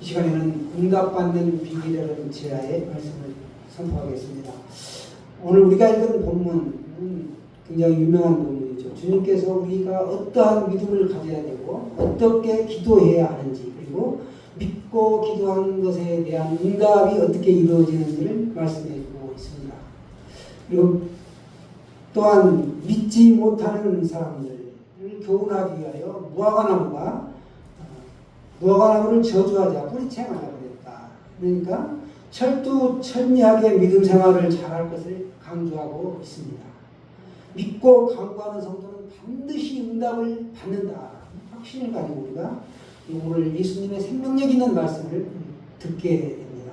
이 시간에는 응답받는 비밀이라는 제야의 말씀을 선포하겠습니다. 오늘 우리가 읽은 본문은 굉장히 유명한 본문이죠. 주님께서 우리가 어떠한 믿음을 가져야 되고 어떻게 기도해야 하는지 그리고 믿고 기도하는 것에 대한 응답이 어떻게 이루어지는지를 말씀해 주고 있습니다. 그리고 또한 믿지 못하는 사람들을 교훈하기 위하여 무화과나무가 어, 무화과나무를 저주하자 뿌리채 말아버렸다. 그러니까 철두철미하게 믿음 생활을 잘할 것을 강조하고 있습니다. 믿고 강구하는 성도는 반드시 응답을 받는다. 확신을 가지고 우리가 오늘 예수님의 생명력 있는 말씀을 듣게 됩니다.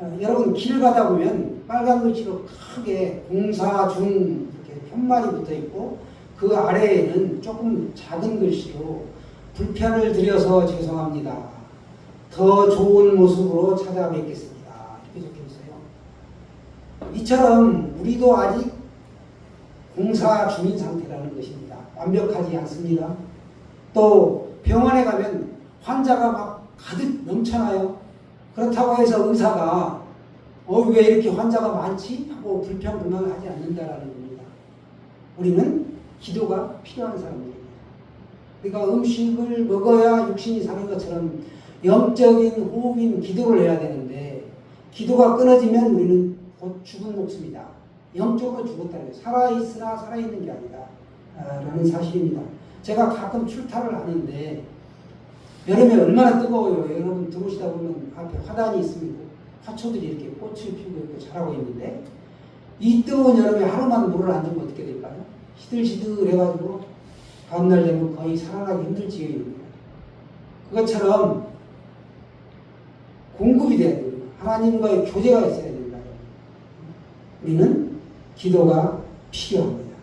어, 여러분 길 가다 보면 빨간 글씨로 크게 공사 중 이렇게 편말이 붙어 있고 그 아래에는 조금 작은 글씨로 불편을 드려서 죄송합니다. 더 좋은 모습으로 찾아뵙겠습니다. 이렇게 적혀 있어요. 이처럼 우리도 아직 공사 중인 상태라는 것입니다. 완벽하지 않습니다. 또 병원에 가면 환자가 막 가득 넘쳐나요. 그렇다고 해서 의사가 어, 왜 이렇게 환자가 많지? 하고 불평불만을 하지 않는다라는 겁니다. 우리는 기도가 필요한 사람들입니다. 그러니까 음식을 먹어야 육신이 사는 것처럼 영적인 호흡인 기도를 해야 되는데 기도가 끊어지면 우리는 곧 죽은 목숨이다. 영적으로 죽었다는 거예요. 살아있으나 살아있는 게 아니다. 아, 라는 사실입니다. 제가 가끔 출타를 하는데 여름에 얼마나 뜨거워요. 여러분 들어오시다 보면 앞에 화단이 있습니다. 화초들이 이렇게 꽃을 피우고 있고 자라고 있는데 이 뜨거운 여름에 하루만 물을 안 주면 어떻게 될까요? 시들시들 해가지고 다음날 되면 거의 살아나기 힘들 지경입니다. 그것처럼 공급이 돼야 돼요. 하나님과의 교제가 있어야 된다. 우리는 기도가 필요합니다.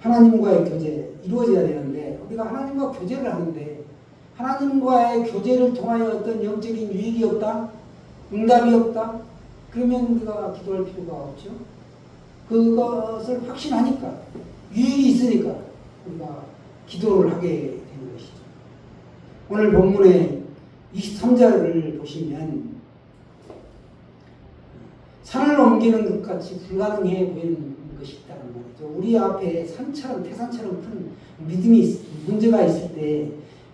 하나님과의 교제 이루어져야 되는데 우리가 하나님과 교제를 하는데 하나님과의 교제를 통하여 어떤 영적인 유익이 없다, 응답이 없다, 그러면 우리가 기도할 필요가 없죠. 그것을 확신하니까 유익이 있으니까 우리가 기도를 하게 되는 것이죠. 오늘 본문의 23절을 보시면 산을 옮기는 것 같이 불가능해 보이는 것이 있다는 말이죠. 우리 앞에 산처럼 태산처럼 큰 믿음이 있- 문제가 있을 때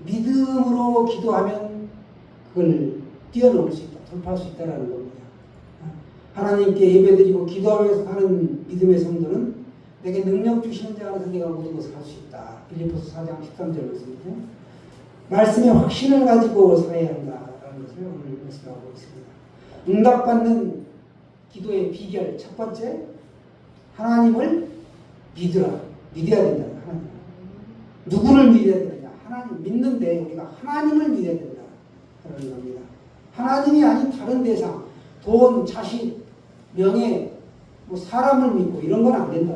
믿음으로 기도하면 그걸 뛰어넘을 수 있다, 돌파할 수 있다라는 겁니다. 하나님께 예배드리고 기도하면서 하는 믿음의 성도는 내게 능력 주시는 자 안에서 내가 모든 것을 할 수 있다. 빌리포스 4장 13절 말씀이죠. 말씀의 확신을 가지고 살아야 한다라는 것을 오늘 말씀하고 있습니다. 응답받는 기도의 비결 첫 번째 하나님을 믿으라 믿어야 된다. 하나님. 누구를 믿어야 되느냐? 하나님 믿는데 우리가 하나님을 믿어야 된다. 그런 겁니다. 하나님이 아닌 다른 대상, 돈, 자식, 명예, 뭐 사람을 믿고 이런 건 안 된다.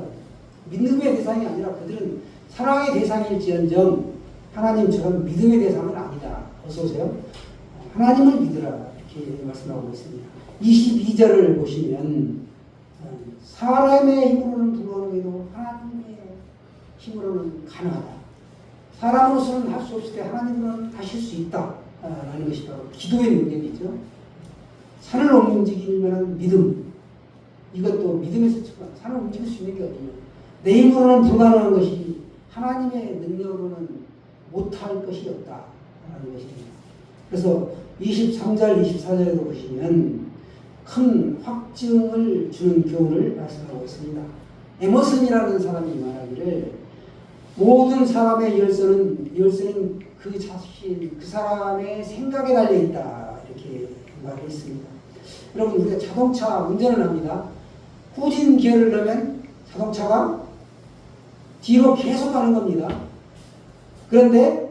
믿음의 대상이 아니라 그들은 사랑의 대상일지언정 하나님처럼 믿음의 대상은 아니다. 어서 오세요. 하나님을 믿으라 이렇게 말씀하고 있습니다. 22절을 보시면 어, 사람의 힘으로는 불가능해도 하나님의 힘으로는 가능하다. 사람으로서는 할 수 없을 때 하나님은 하실 수 있다. 라는 것이 바로 기도의 능력이죠. 산을 만한 믿음. 이것도 믿음에서. 산을 움직일 수 있는 게 어디냐. 내 힘으로는 불가능한 것이 하나님의 능력으로는 못할 것이 없다라는 것입니다. 그래서 23절, 24절에도 보시면 큰 확증을 주는 교훈을 말씀하고 있습니다. 에머슨이라는 사람이 말하기를 모든 사람의 열쇠는 열쇠는 그 자신, 그 사람의 생각에 달려 있다 이렇게 말을 했습니다. 여러분 우리가 자동차 운전을 합니다. 후진 기어를 넣으면 자동차가 뒤로 계속 가는 겁니다. 그런데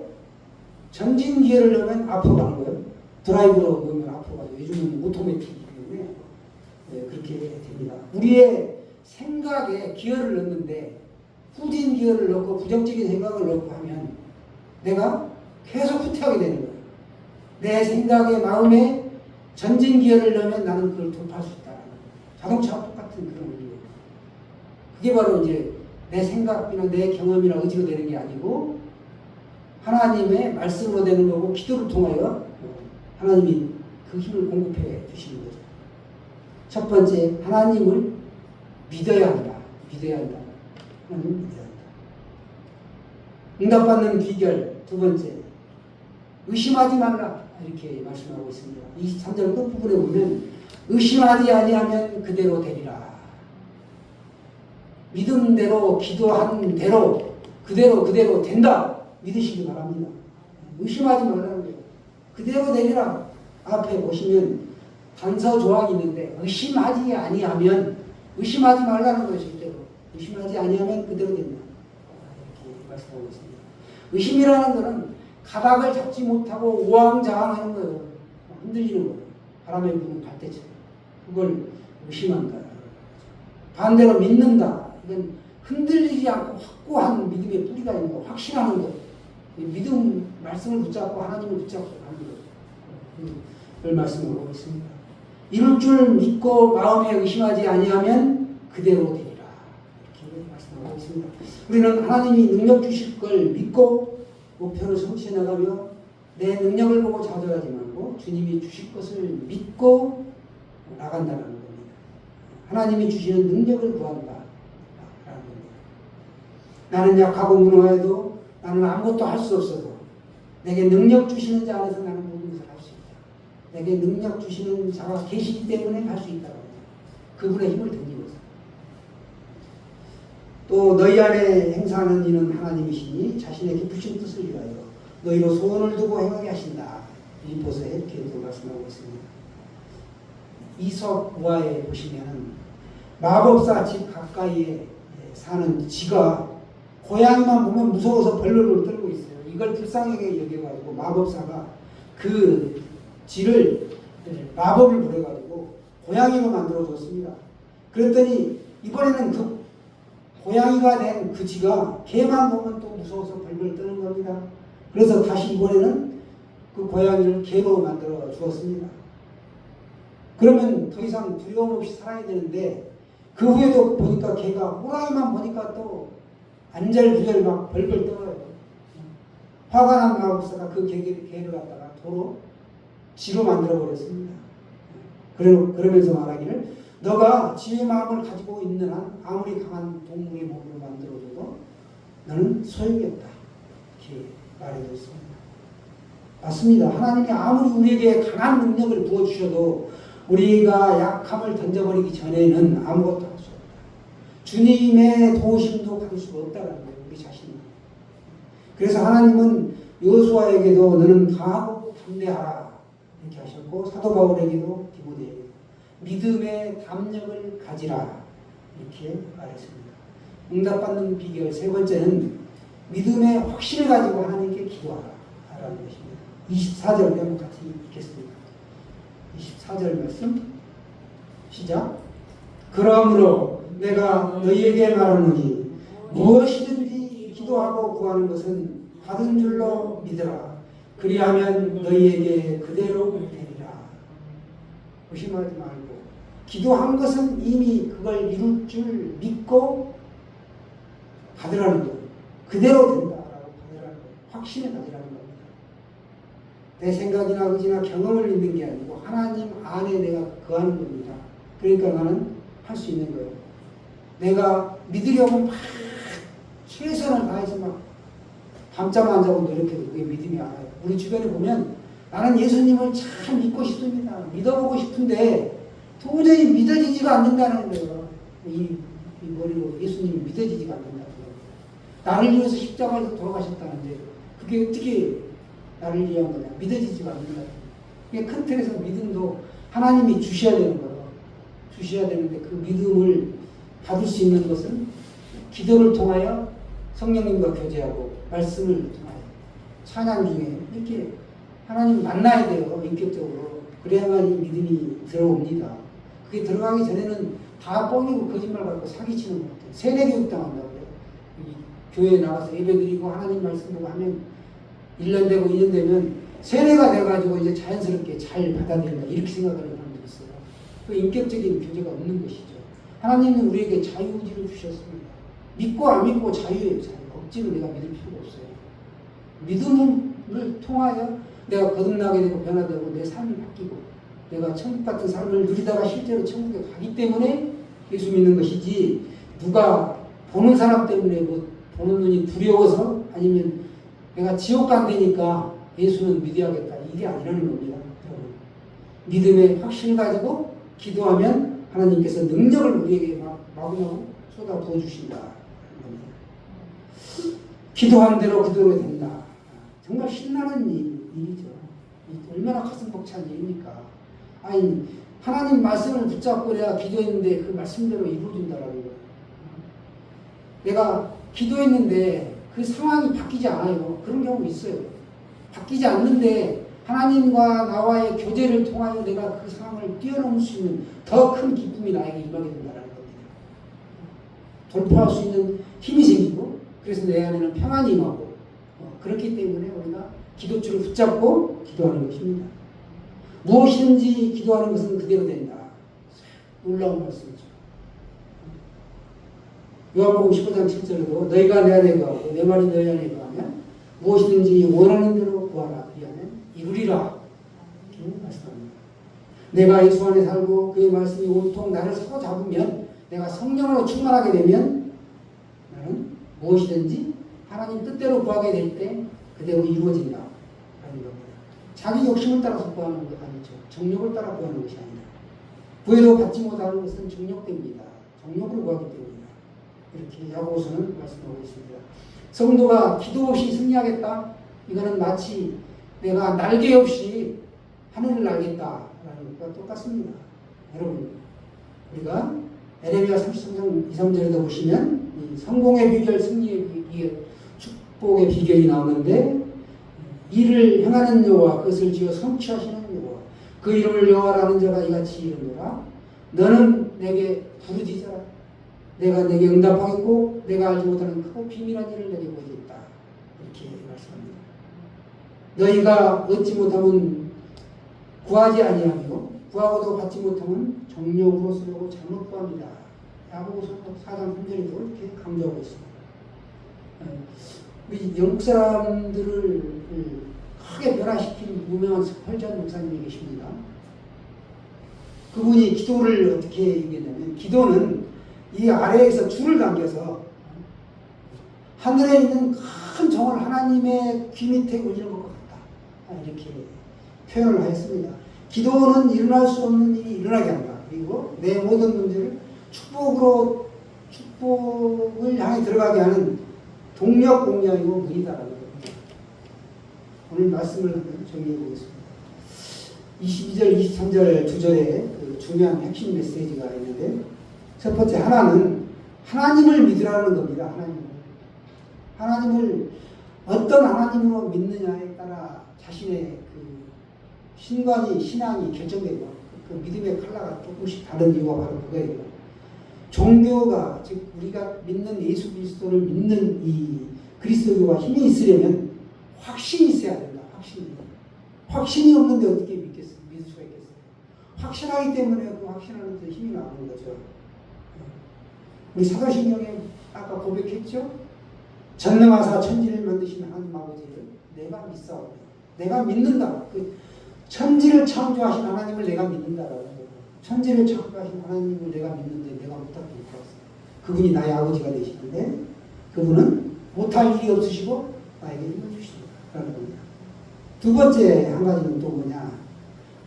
전진 기어를 넣으면 앞으로 가는 거예요. 드라이브로 넣으면 앞으로 가죠. 요즘은 오토매틱이기 때문에 네, 그렇게 됩니다. 우리의 생각에 기어를 넣는데 후진 기어를 넣고 부정적인 생각을 넣고 하면 내가 계속 후퇴하게 되는 거예요. 내 생각에 마음에 전진 기어를 넣으면 나는 그걸 돌파할 수 있다. 자동차와 똑같은 그런 원리예요. 그게 바로 이제 내 생각이나 내 경험이나 의지로 되는 게 아니고 하나님의 말씀으로 되는 거고 기도를 통하여 하나님이 그 힘을 공급해 주시는 거죠. 첫 번째 하나님을 믿어야 한다. 믿어야 한다. 하나님을 믿어야 한다. 응답받는 비결 두 번째 의심하지 말라 이렇게 말씀하고 있습니다. 23절 끝부분에 보면 의심하지 아니하면 그대로 되리라. 믿음대로 기도한 대로 그대로 그대로 된다 믿으시기 바랍니다. 의심하지 말라는 거예요. 그대로 되리라. 앞에 보시면 단서 조항이 있는데 의심하지 아니하면 의심하지 말라는 거예요. 실제로 의심하지 아니하면 그대로 된다. 이렇게 말씀하고 있습니다. 의심이라는 것은 가닥을 잡지 못하고 우왕좌왕하는 거예요. 흔들리는 거예요. 바람에 부는 갈대처럼. 그걸 의심한다. 반대로 믿는다. 이건 흔들리지 않고 확고한 믿음의 뿌리가 있는 거, 확신하는 거. 이 믿음 말씀을 붙잡고 하나님을 붙잡고 하는 거. 그걸 말씀하고 있습니다. 이룰 줄 믿고 마음에 의심하지 아니하면 그대로 되리라. 이렇게 말씀하고 있습니다. 우리는 하나님이 능력 주실 걸 믿고 목표를 성취해 나가며 내 능력을 보고 좌절하지 말고 주님이 주실 것을 믿고 나간다는 겁니다. 하나님이 주시는 능력을 구한다. 나는 약하고 무능해도 나는 아무것도 할 수 없어도 내게 능력 주시는 자 안에서 나는 모든 것을 할 수 있다. 내게 능력 주시는 자가 계시기 때문에 할 수 있다고. 그분의 힘을 있습니다. 또 너희 안에 행사하는 이는 하나님이시니 자신의 깊으신 뜻을 위하여 너희로 소원을 두고 행하게 하신다. 빌립보서에 이렇게 또 말씀하고 있습니다. 이석 우화에 보시면은 마법사 집 가까이에 사는 쥐가 고양이만 보면 무서워서 벌벌벌 떨고 있어요. 이걸 불쌍하게 여겨가지고 마법사가 그 쥐를 마법을 부려가지고 고양이로 만들어 줬습니다. 그랬더니 이번에는 그 고양이가 된 그 쥐가 개만 보면 또 무서워서 벌벌 떠는 겁니다. 그래서 다시 이번에는 그 고양이를 개로 만들어 주었습니다. 그러면 더 이상 두려움 없이 살아야 되는데 그 후에도 보니까 개가 호랑이만 보니까 또 안절부절 막 벌벌 떨어요. 화가 난 마법사가 그 개, 개를 갖다가 도로 쥐로 만들어 버렸습니다. 그러, 그러면서 말하기를 너가 지의 마음을 가지고 있는 한 아무리 강한 동물의 몸으로 만들어줘도 너는 소용이 없다. 이렇게 말해줬습니다. 맞습니다. 하나님이 아무리 우리에게 강한 능력을 부어주셔도 우리가 약함을 던져버리기 전에는 아무것도. 주님의 도우심도 받을 수가 없다는 거예요. 우리 자신이. 그래서 하나님은 여호수아에게도 너는 강하고 담대하라 이렇게 하셨고 사도 바울에게도 디모데에게도 믿음의 담력을 가지라 이렇게 말했습니다. 응답받는 비결 세 번째는 믿음의 확신을 가지고 하나님께 기도하라 라는 것입니다. 24절 한번 같이 읽겠습니다. 24절 말씀 시작 그러므로 내가 너희에게 말하노니 무엇이든지 기도하고 구하는 것은 받은 줄로 믿으라. 그리하면 너희에게 그대로 되리라. 의심하지 말고 기도한 것은 이미 그걸 이룰 줄 믿고 받으라는 것. 그대로 된다라고 받으라는 것. 확신을 가지라는 겁니다. 내 생각이나 의지나 경험을 믿는 게 아니고 하나님 안에 내가 거하는 겁니다. 그러니까 나는 할 수 있는 거예요. 내가 믿으려고 막 최선을 다해서 막 밤잠 안 자고 노력해도 그게 믿음이 안 와요. 우리 주변에 보면 나는 예수님을 참 믿고 싶습니다. 믿어보고 싶은데 도저히 믿어지지가 않는다는 거예요. 이, 이 머리로 예수님이 믿어지지가 않는다는 거예요. 나를 위해서 십자가에서 돌아가셨다는데 그게 어떻게 나를 위한 거냐. 믿어지지가 않는다. 이게 큰 틀에서 믿음도 하나님이 주셔야 되는 거예요. 주셔야 되는데 그 믿음을 받을 수 있는 것은 기도를 통하여 성령님과 교제하고 말씀을 통하여 찬양 중에 이렇게 하나님 만나야 돼요. 인격적으로. 그래야만 이 믿음이 들어옵니다. 그게 들어가기 전에는 다 뻥이고 거짓말 갖고 사기치는 것 같아요. 세뇌교육 당한다고요. 이 교회에 나가서 예배 드리고 하나님 말씀 보고 하면 1년 되고 2년 되면 세뇌가 돼가지고 이제 자연스럽게 잘 받아들인다 이렇게 생각하는 사람들이 있어요. 그 인격적인 교제가 없는 것이죠. 하나님은 우리에게 자유의지를 주셨습니다. 믿고 안 믿고 자유예요. 자유. 억지로 내가 믿을 필요가 없어요. 믿음을 통하여 내가 거듭나게 되고 변화되고 내 삶이 바뀌고 내가 천국 같은 삶을 누리다가 실제로 천국에 가기 때문에 예수 믿는 것이지 누가 보는 사람 때문에 뭐 보는 눈이 두려워서 아니면 내가 지옥 간다니까 예수는 믿어야겠다 이게 아니라는 겁니다. 믿음의 확신을 가지고 기도하면 하나님께서 능력을 우리에게 막 마구마구 쏟아 부어 주신다. 기도한 대로 그대로 된다. 정말 신나는 일, 일이죠. 얼마나 가슴 벅찬 일입니까? 아니 하나님 말씀을 붙잡고 내가 기도했는데 그 말씀대로 이루어진다라는 거예요. 내가 기도했는데 그 상황이 바뀌지 않아요. 그런 경우 있어요. 바뀌지 않는데 하나님과 나와의 교제를 통하여 내가 그 상황을 뛰어넘을 수 있는 더 큰 기쁨이 나에게 임하게 된다는 겁니다. 돌파할 수 있는 힘이 생기고 그래서 내 안에는 평안이 임하고 어, 그렇기 때문에 우리가 기도줄을 붙잡고 기도하는 것입니다. 무엇이든지 기도하는 것은 그대로 된다. 놀라운 말씀이죠. 요한복음 15장 7절에도 너희가 내 안에 거하고 내 말이 너희 안에 거하면 무엇이든지 원하는 대로 구하라 이렇게 말씀합니다. 내가 예수 안에 살고 그의 말씀이 온통 나를 사로잡으면 내가 성령으로 충만하게 되면 나는 무엇이든지 하나님 뜻대로 구하게 될 때 그대로 이루어진다. 자기 욕심을 따라서 구하는 것 아니죠. 정욕을 따라 구하는 것이 아니다. 구해도 받지 못하는 것은 정욕됩니다. 정욕으로 구하기 때문이다. 이렇게 야고보서는 말씀하고 있습니다. 성도가 기도 없이 승리하겠다. 이거는 마치 내가 날개 없이 하늘을 날겠다라는 것과 똑같습니다. 여러분, 우리가 에레미야 33장 2, 3절에도 보시면 이 성공의 비결, 승리의 비결, 축복의 비결이 나오는데 이를 행하는 여호와 그것을 지어 성취하시는 여호와 그 이름을 여호와라는 자가 이같이 이르노라 너는 내게 부르짖어라 내가 내게 응답하겠고 내가 알지 못하는 크고 비밀한 일을 내게 보이겠다 이렇게 말씀합니다. 너희가 얻지 못하면 구하지 아니하며 구하고도 받지 못하면 정력으로 쓰려고 잘못 구합니다. 야고보서 4장 3절에도 이렇게 강조하고 있습니다. 예, 우리 영국 사람들을 크게 변화시킨 유명한 펄전 목사님이 계십니다. 그분이 기도를 어떻게 얘기했냐면 기도는 이 아래에서 줄을 당겨서 하늘에 있는 큰 정을 하나님의 귀 밑에 올리는 것. 이렇게 표현을 하였습니다. 기도는 일어날 수 없는 일이 일어나게 한다. 그리고 내 모든 문제를 축복으로 축복을 향해 들어가게 하는 동력 공략이고 겁니다. 오늘 말씀을 정리해 보겠습니다. 22절, 23절 두 절에 그 중요한 핵심 메시지가 있는데 첫 번째 하나는 하나님을 믿으라는 겁니다. 하나님을. 하나님을 어떤 하나님으로 믿느냐에 따라 자신의 그 신관이 신앙이 결정되고 그 믿음의 컬러가 조금씩 다른 이유가 바로 그거예요. 종교가 즉 우리가 믿는 예수 그리스도를 믿는 이 그리스도교가 힘이 있으려면 확신이 있어야 된다. 확신이. 확신이 없는데 어떻게 믿겠어? 믿을 수가 있겠어요? 확신하기 때문에 그 확신하는 데 힘이 나오는 거죠. 우리 사도신경에 아까 고백했죠? 전능하사 천지를 만드신 하나님 아버지를 내가 믿사오. 내가 믿는다. 그 천지를 창조하신 하나님을 내가 믿는다라는 거예요. 천지를 창조하신 하나님을 내가 믿는데 내가 못할 게 없어. 그분이 나의 아버지가 되시는데 그분은 못할 일이 없으시고 나에게 힘을 주시라는 겁니다. 두 번째 한 가지는 또 뭐냐?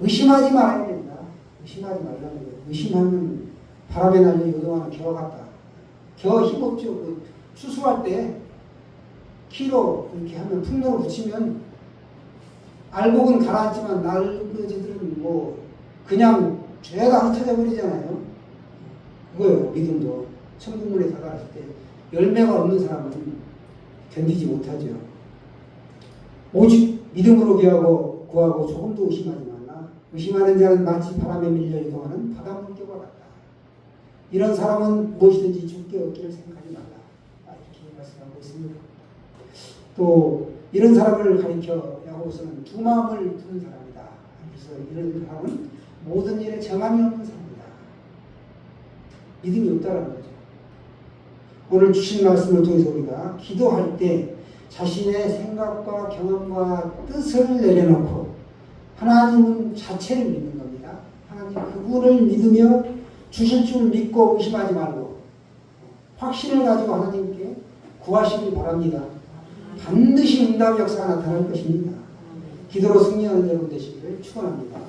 의심하지 말아야 된다. 의심하지 말라는 거예요. 의심하면 바람에 날려 요동하는 겨와 같다. 겨 힘없죠. 그 수술할 때 키로 이렇게 하면 풍로로 붙이면 알곡은 가라앉지만 날거지들은 뭐 그냥 죄가 흩어져 버리잖아요. 그거요 믿음도 천국문에 다가갔을 때 열매가 없는 사람은 견디지 못하죠. 오직 믿음으로 구하고 구하고 조금도 의심하지 말라. 의심하는 자는 마치 바람에 밀려 이동하는 바닷물개와 같다. 이런 사람은 무엇이든지 죽게 얻기를 생각하지 말라. 아, 이렇게 말씀하고 있습니다. 또 이런 사람을 가리켜 야고보서는 두 마음을 두는 사람이다. 그래서 이런 사람은 모든 일에 정함이 없는 사람이다. 믿음이 없다라는 거죠. 오늘 주신 말씀을 통해서 우리가 기도할 때 자신의 생각과 경험과 뜻을 내려놓고 하나님 자체를 믿는 겁니다. 하나님 그분을 믿으며 주실 줄 믿고 의심하지 말고 확신을 가지고 하나님께 구하시길 바랍니다. 반드시 응답 역사가 나타날 것입니다. 기도로 승리하는 여러분 되시기를 축원합니다.